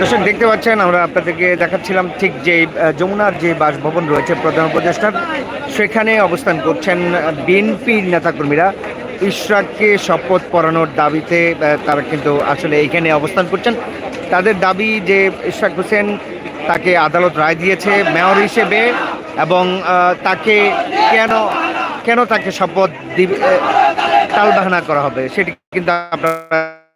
দর্শক, দেখতে পাচ্ছেন, আমরা আপনাদেরকে দেখাচ্ছিলাম ঠিক যে যমুনার যে বাসভবন রয়েছে, প্রধান উপদেষ্টার, সেখানে অবস্থান করছেন বিএনপির নেতাকর্মীরা। ইশরাককে শপথ পড়ানোর দাবিতে তারা কিন্তু আসলে এইখানে অবস্থান করছেন। তাদের দাবি যে ইশরাক হোসেন তাকে আদালত রায় দিয়েছে মেয়র হিসেবে এবং তাকে কেন কেন তাকে শপথ দিবে তালবাহানা করা হবে, সেটি কিন্তু আপনারা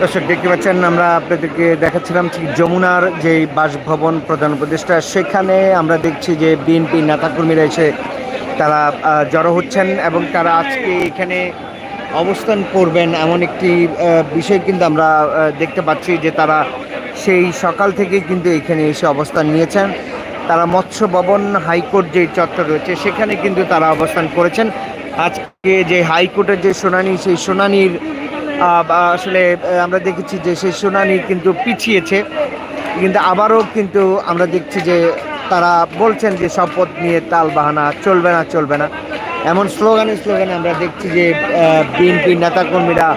দর্শক, দেখতে পাচ্ছেন, আমরা আপনাদেরকে দেখাচ্ছিলাম ঠিক যমুনার যে বাসভবন প্রধান উপদেষ্টা, সেখানে আমরা দেখছি যে বিএনপি নেতাকর্মীরা এসে তারা জড়ো হচ্ছেন এবং তারা আজকে এখানে অবস্থান করবেন এমন একটি বিষয় কিন্তু আমরা দেখতে পাচ্ছি যে তারা সেই সকাল থেকেই কিন্তু এখানে এসে অবস্থান নিয়েছেন। তারা মৎস্য ভবন হাইকোর্ট যে চত্বর রয়েছে, সেখানে কিন্তু তারা অবস্থান করেছেন। আজকে যে হাইকোর্টের যে শুনানি, সেই শুনানির আসলে আমরা দেখেছি যে সেই শুনানি কিন্তু পিছিয়েছে। কিন্তু আবারও কিন্তু আমরা দেখছি যে তারা বলছেন যে শপথ নিয়ে তাল বাহানা, চলবে না চলবে না। এমন স্লোগানে স্লোগানে আমরা দেখছি যে বিএনপি নেতাকর্মীরা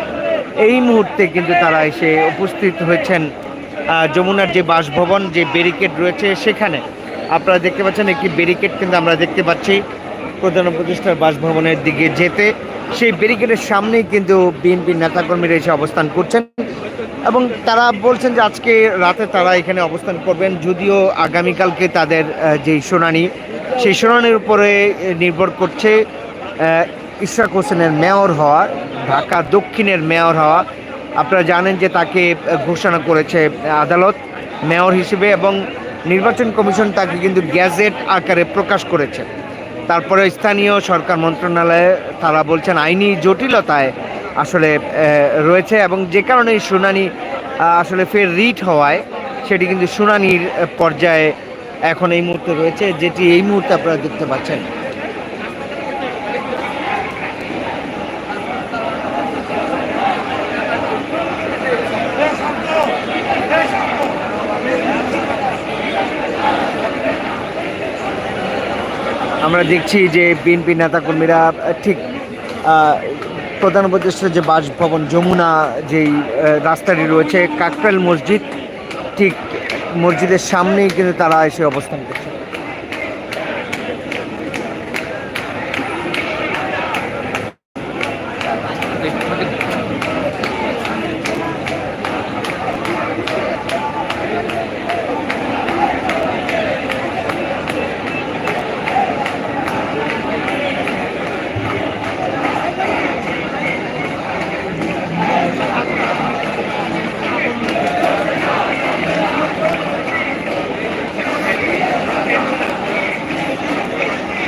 এই মুহূর্তে কিন্তু তারা এসে উপস্থিত হয়েছেন। যমুনার যে বাসভবন, যে ব্যারিকেড রয়েছে, সেখানে আপনারা দেখতে পাচ্ছেন একটি ব্যারিকেড কিন্তু আমরা দেখতে পাচ্ছি। প্রধান উপদেষ্টার বাসভবনের দিকে যেতে সেই ব্যারিকেডের সামনেই কিন্তু বিএনপির নেতাকর্মীরা এসে অবস্থান করছেন এবং তারা বলছেন যে আজকে রাতে তারা এখানে অবস্থান করবেন, যদিও আগামীকালকে তাদের যে শুনানি, সেই শুনানির উপরে নির্ভর করছে ইশরাক হোসেনের মেয়র হওয়া, ঢাকা দক্ষিণের মেয়র হওয়া। আপনারা জানেন যে তাকে ঘোষণা করেছে আদালত মেয়র হিসেবে এবং নির্বাচন কমিশন তাকে কিন্তু গ্যাজেট আকারে প্রকাশ করেছে। তারপরে স্থানীয় সরকার মন্ত্রণালয়ে তারা বলছেন আইনি জটিলতায় আসলে রয়েছে এবং যে কারণে শুনানি আসলে ফের রিট হওয়ায় সেটি কিন্তু শুনানির পর্যায়ে এখন এই মুহূর্তে রয়েছে, যেটি এই মুহূর্তে আপনারা দেখতে পাচ্ছেন। আমরা দেখছি যে বিএনপি নেতাকর্মীরা, ঠিক প্রধান উপদেষ্ট যে বাসভবন, যমুনা যেই রাস্তাটি রয়েছে কাকরাল মসজিদ, ঠিক, মসজিদের সামনেই কিন্তু তারা এসে অবস্থান করছে